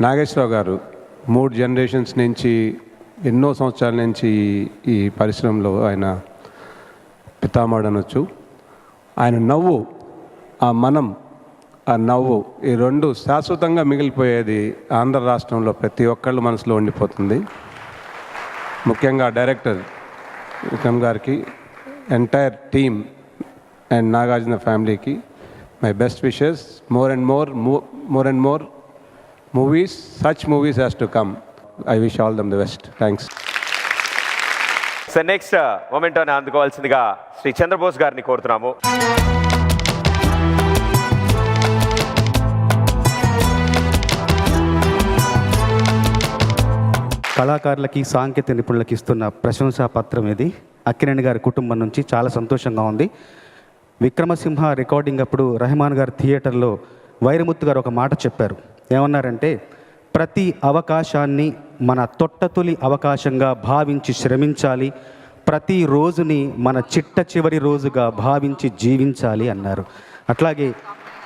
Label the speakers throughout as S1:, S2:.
S1: నాగేశ్వరరావు గారు మూడు జనరేషన్స్ నుంచి ఎన్నో సంవత్సరాల నుంచి ఈ- పరిశ్రమలో ఆయన పితామహుడు అనొచ్చు ఆయన నవ్వు ఆ మనం ఆ నవ్వు ఈ రెండు శాశ్వతంగా మిగిలిపోయేది ఆంధ్ర రాష్ట్రంలో ప్రతి ఒక్కళ్ళు మనసులో ఉండిపోతుంది. ముఖ్యంగా డైరెక్టర్ విక్రమ్ గారికి ఎంటైర్ టీమ్ అండ్ నాగార్జున ఫ్యామిలీకి my best wishes. More and more more and more movies such movies has to come I wish all them the best thanks
S2: so next మొమెంటోని అందుకోవాల్సిందిగా శ్రీ చంద్రబోస్ గారిని కోరుతున్నాము.
S3: కళాకారులకి సాంకేతిక నిపుణులకి ఇస్తున్న ప్రశంసా పత్రం ఇది. అక్కినేని గారి కుటుంబం నుంచి చాలా సంతోషంగా ఉంది. విక్రమసింహ రికార్డింగ్ అప్పుడు రెహమాన్ గారి థియేటర్లో వైరముత్తు గారు ఒక మాట చెప్పారు. ఏమన్నారంటే ప్రతి అవకాశాన్ని మన తొట్టతులి అవకాశంగా భావించి శ్రమించాలి. ప్రతి రోజుని మన చిట్ట చివరి రోజుగా భావించి జీవించాలి అన్నారు. అట్లాగే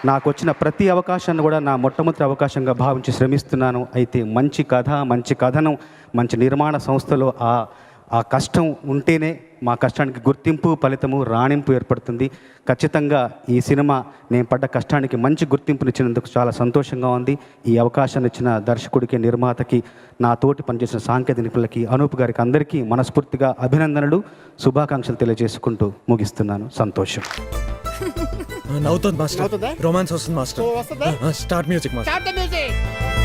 S3: నాకు వచ్చిన ప్రతి అవకాశాన్ని కూడా నా మొట్టమొదటి అవకాశంగా భావించి శ్రమిస్తున్నాను. అయితే మంచి కథ మంచి కథనం మంచి నిర్మాణ సంస్థలో ఆ ఆ కష్టం ఉంటేనే మా కష్టానికి గుర్తింపు ఫలితము రాణింపు ఏర్పడుతుంది. ఖచ్చితంగా ఈ సినిమా నేను పడ్డ కష్టానికి మంచి గుర్తింపునిచ్చినందుకు చాలా సంతోషంగా ఉంది. ఈ అవకాశాన్ని ఇచ్చిన దర్శకుడికి నిర్మాతకి నా తోటి పనిచేసిన సాంకేతిక నిపుణులకి అనూప్ గారికి అందరికీ మనస్ఫూర్తిగా అభినందనలు. శుభాకాంక్షలు తెలియజేసుకుంటూ ముగిస్తున్నాను. సంతోషం.
S4: నవ్వుతుంది మాస్టర్. రొమాన్స్ వస్తుంది మాస్టర్. Start music master.